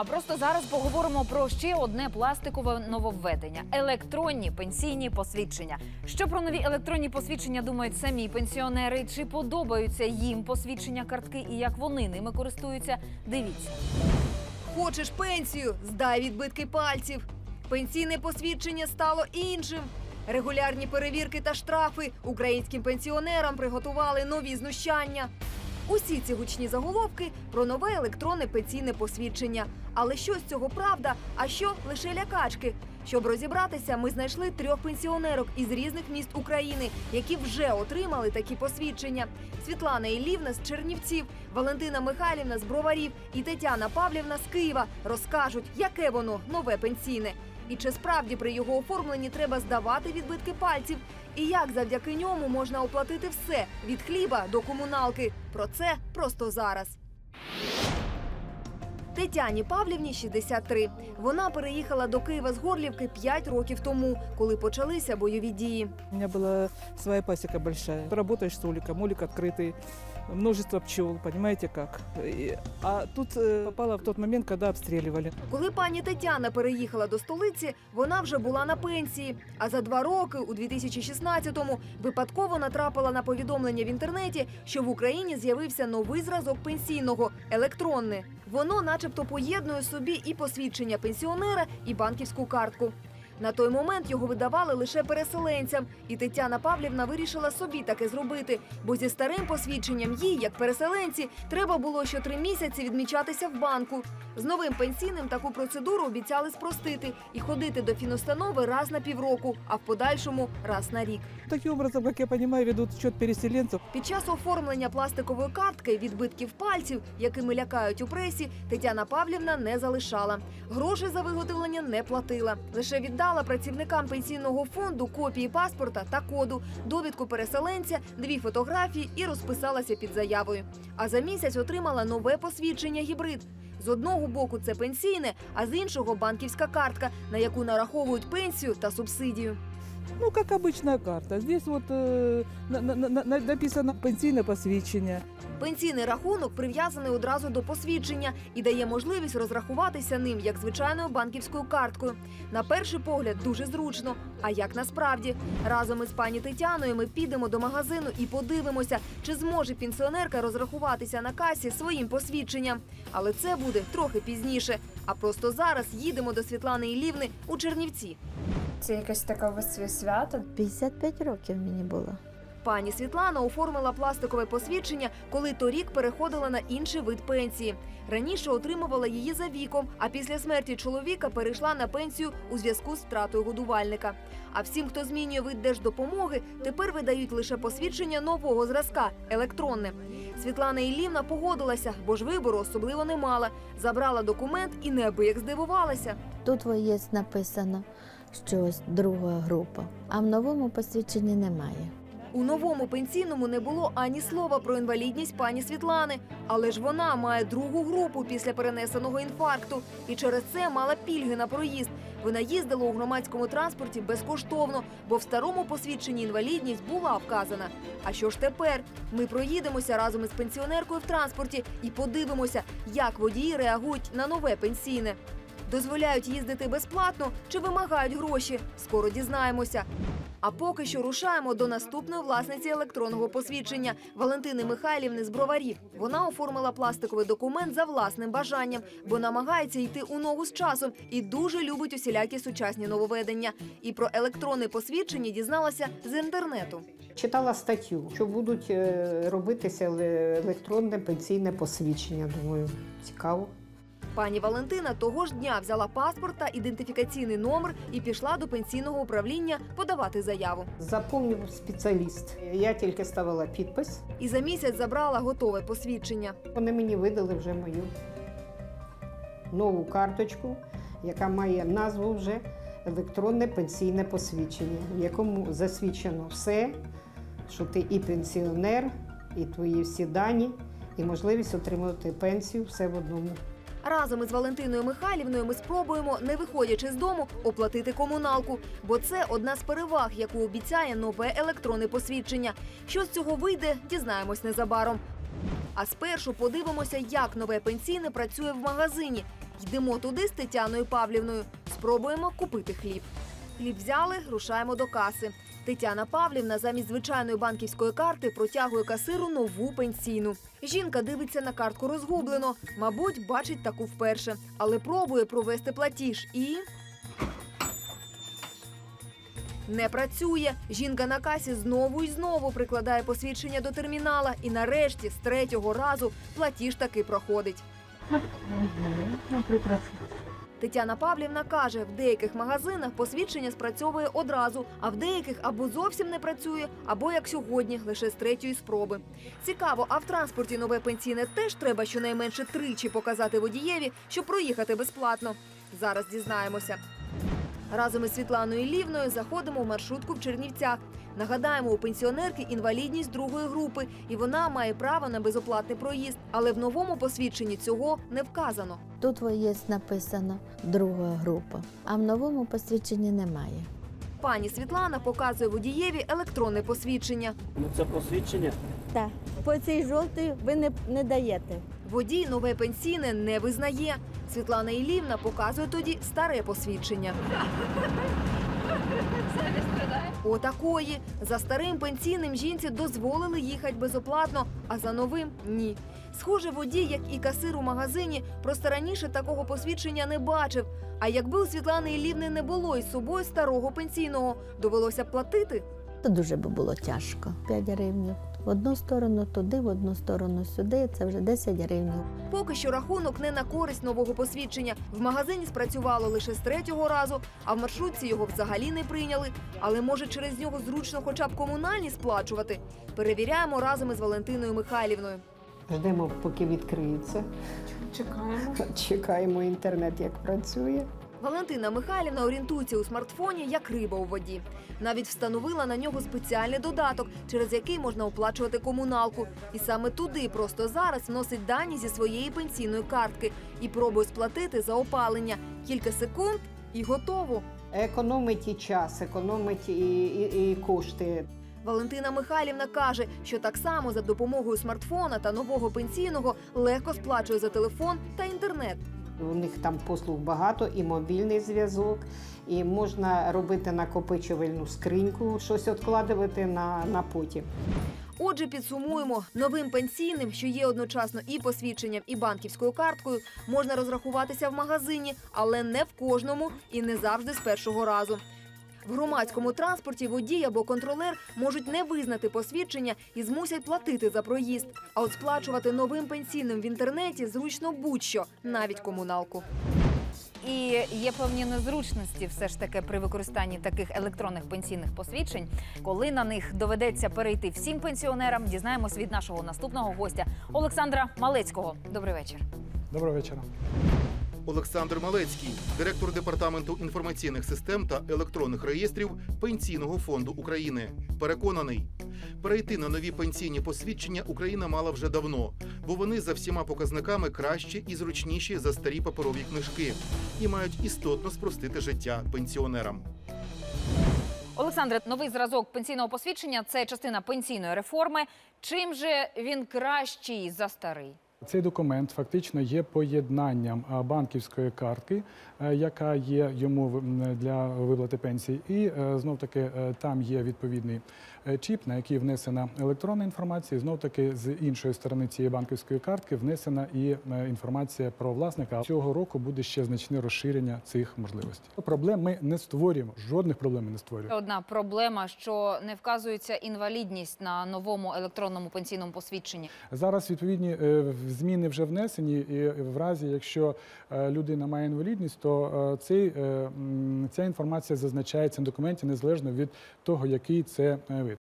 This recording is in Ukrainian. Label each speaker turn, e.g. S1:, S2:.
S1: А просто зараз поговоримо про ще одне пластикове нововведення електронні пенсійні посвідчення. Що про нові електронні посвідчення думають самі пенсіонери? Чи подобаються їм посвідчення картки і як вони ними користуються? Дивіться.
S2: Хочеш пенсію? Здай відбитки пальців. Пенсійне посвідчення стало іншим. Регулярні перевірки та штрафи українським пенсіонерам приготували нові знущання. Усі ці гучні заголовки про нове електронне пенсійне посвідчення. Але що з цього правда, а що лише лякачки? Щоб розібратися, ми знайшли трьох пенсіонерок із різних міст України, які вже отримали такі посвідчення. Світлана Іллівна з Чернівців, Валентина Михайлівна з Броварів і Тетяна Павлівна з Києва розкажуть, яке воно нове пенсійне. І чи справді при його оформленні треба здавати відбитки пальців, і як завдяки ньому можна оплатити все від хліба до комуналки. Про це просто зараз. Тетяні Павлівні 63. Вона переїхала до Києва з Горлівки 5 років тому, коли почалися бойові дії.
S3: У меня была своя пасека большая. Работаешь с уликом, улик открытый, множество пчел, понимаете как. И- А тут э, попала в тот момент, когда обстреливали.
S2: Коли пані Тетяна переїхала до столиці, вона вже була на пенсії. А за два роки, у 2016-му, випадково натрапила на повідомлення в інтернеті, що в Україні з'явився новий зразок пенсійного електронне. Воно, начебто, поєднує собі і посвідчення пенсіонера, і банківську картку. На той момент його видавали лише переселенцям, і Тетяна Павлівна вирішила собі таке зробити, бо зі старим посвідченням їй, як переселенці, треба було щотри місяці відмічатися в банку. З новим пенсійним таку процедуру обіцяли спростити і ходити до фінустанови раз на півроку, а в подальшому раз на рік.
S3: Таким образом, как я понимаю, ведут счет переселенцев.
S2: Під час оформлення пластикової картки відбитків пальців, якими лякають у пресі, Тетяна Павлівна не залишала. Гроші за виготовлення не платила. Лише віддала працівникам пенсійного фонду копії паспорта та коду, довідку переселенця, дві фотографії і розписалася під заявою. А за місяць отримала нове посвідчення гібрид. З одного боку це пенсійне, а з іншого банківська картка, на яку нараховують пенсію та субсидію.
S3: Ну, как обычная карта. Здесь на- написано пенсийное посвящение.
S2: Пенсійний рахунок прив'язаний одразу до посвідчення і дає можливість розрахуватися ним як звичайною банківською карткою. На перший погляд дуже зручно. А як насправді разом із пані Тетяною ми підемо до магазину і подивимося, чи зможе пенсіонерка розрахуватися на касі своїм посвідченням. Але це буде трохи пізніше. А просто зараз їдемо до Світлани Ілівни у Чернівці.
S4: Це якесь таке свято.
S5: 55 років мені було.
S2: Пані Світлана оформила пластикове посвідчення, коли торік переходила на інший вид пенсії. Раніше отримувала її за віком, а після смерті чоловіка перейшла на пенсію у зв'язку з втратою годувальника. А всім, хто змінює вид держдопомоги, тепер видають лише посвідчення нового зразка електронне. Світлана Іллівна погодилася, бо ж вибору особливо не мала. Забрала документ і неабияк здивувалася.
S5: Тут є написано, що друга група, а в новому посвідченні немає.
S2: У новому пенсійному не було ані слова про інвалідність пані Світлани, але ж вона має другу групу після перенесеного інфаркту і через це мала пільги на проїзд. Вона їздила у громадському транспорті безкоштовно, бо в старому посвідченні інвалідність була вказана. А що ж тепер? Ми проїдемося разом із пенсіонеркою в транспорті і подивимося, як водії реагують на нове пенсійне. Дозволяють їздити безплатно чи вимагають гроші? Скоро дізнаємося. А поки що рушаємо до наступної власниці електронного посвідчення Валентини Михайлівни з броварів. Вона оформила пластиковий документ за власним бажанням, бо намагається йти у ногу з часом і дуже любить усілякі сучасні нововведення. І про електронне посвідчення дізналася з інтернету.
S6: Читала статтю, що будуть е, робитися електронне пенсійне посвідчення. Думаю, цікаво.
S2: Пані Валентина того ж дня взяла паспорт та ідентифікаційний номер і пішла до пенсійного управління подавати заяву.
S6: Заповнив спеціаліст. Я тільки ставила підпис.
S2: І за місяць забрала готове посвідчення.
S6: Вони мені видали вже мою нову карточку, яка має назву вже електронне пенсійне посвідчення, в якому засвідчено все, що ти і пенсіонер, і твої всі дані, і можливість отримати пенсію все в одному.
S2: Разом із Валентиною Михайлівною ми спробуємо, не виходячи з дому, оплатити комуналку, бо це одна з переваг, яку обіцяє нове електронне посвідчення. Що з цього вийде, дізнаємось незабаром. А спершу подивимося, як нове пенсійне працює в магазині. Йдемо туди з Тетяною Павлівною. Спробуємо купити хліб. Хліб взяли, рушаємо до каси. Тетяна Павлівна замість звичайної банківської карти протягує касиру нову пенсійну. Жінка дивиться на картку розгублено. Мабуть, бачить таку вперше, але пробує провести платіж і. Не працює. Жінка на касі знову і знову прикладає посвідчення до термінала, і нарешті, з третього разу, платіж таки проходить. Тетяна Павлівна каже, в деяких магазинах посвідчення спрацьовує одразу, а в деяких або зовсім не працює, або як сьогодні, лише з третьої спроби. Цікаво, а в транспорті нове пенсійне теж треба щонайменше тричі показати водієві, щоб проїхати безплатно. Зараз дізнаємося. Разом із Світланою Лівною заходимо в маршрутку в Чернівцях. Нагадаємо, у пенсіонерки інвалідність другої групи, і вона має право на безоплатний проїзд. Але в новому посвідченні цього не вказано.
S5: Тут є написано друга група, а в новому посвідченні немає.
S2: Пані Світлана показує водієві електронне посвідчення.
S7: Ну це посвідчення.
S8: Так, по цій жовтій ви не, не даєте.
S2: Водій нове пенсійне не визнає. Світлана Ілівна показує тоді старе посвідчення. Отакої. За старим пенсійним жінці дозволили їхати безоплатно, а за новим ні. Схоже, водій, як і касир у магазині, просто раніше такого посвідчення не бачив. А якби у Світлани Ілівни не було із собою старого пенсійного, довелося б платити.
S5: То дуже би було тяжко. 5 гривень. В одну сторону туди, в одну сторону сюди. Це вже 10 гривень.
S2: Поки що рахунок не на користь нового посвідчення. В магазині спрацювало лише з третього разу, а в маршрутці його взагалі не прийняли. Але може через нього зручно хоча б комунальні сплачувати. Перевіряємо разом із Валентиною Михайлівною.
S6: Ждемо, поки відкриється.
S4: Чекаємо.
S6: Чекаємо інтернет, як працює.
S2: Валентина Михайлівна орієнтується у смартфоні як риба у воді. Навіть встановила на нього спеціальний додаток, через який можна оплачувати комуналку. І саме туди просто зараз вносить дані зі своєї пенсійної картки і пробує сплатити за опалення. Кілька секунд і готово.
S6: Економить і час, економить і, і, і кошти.
S2: Валентина Михайлівна каже, що так само за допомогою смартфона та нового пенсійного легко сплачує за телефон та інтернет.
S6: У них там послуг багато, і мобільний зв'язок, і можна робити накопичувальну скриньку, щось відкладувати на, на потім.
S2: Отже, підсумуємо, новим пенсійним, що є одночасно і посвідченням, і банківською карткою, можна розрахуватися в магазині, але не в кожному і не завжди з першого разу. В громадському транспорті водій або контролер можуть не визнати посвідчення і змусять платити за проїзд. А от сплачувати новим пенсійним в інтернеті зручно будь-що, навіть комуналку.
S1: І є певні незручності все ж таки при використанні таких електронних пенсійних посвідчень. Коли на них доведеться перейти всім пенсіонерам, дізнаємось від нашого наступного гостя Олександра Малецького. Добрий вечір.
S9: Доброго вечора.
S10: Олександр Малецький, директор департаменту інформаційних систем та електронних реєстрів Пенсійного фонду України, переконаний, перейти на нові пенсійні посвідчення Україна мала вже давно, бо вони за всіма показниками кращі і зручніші за старі паперові книжки і мають істотно спростити життя пенсіонерам.
S1: Олександре, новий зразок пенсійного посвідчення це частина пенсійної реформи. Чим же він кращий за старий?
S9: Цей документ фактично є поєднанням банківської картки, е, яка є йому для виплати пенсії, і знов таки е, там є відповідний е, чіп, на який внесена електронна інформація. Знов таки з іншої сторони цієї банківської картки внесена і е, інформація про власника. Цього року буде ще значне розширення цих можливостей. Проблем ми не створюємо, жодних проблем ми не створюємо.
S1: Одна проблема, що не вказується інвалідність на новому електронному пенсійному посвідченні.
S9: Зараз відповідні е, зміни вже внесені, і в разі, якщо е, людина має інвалідність, то е, цей, е, ця інформація зазначається на документі незалежно від того, який це вид.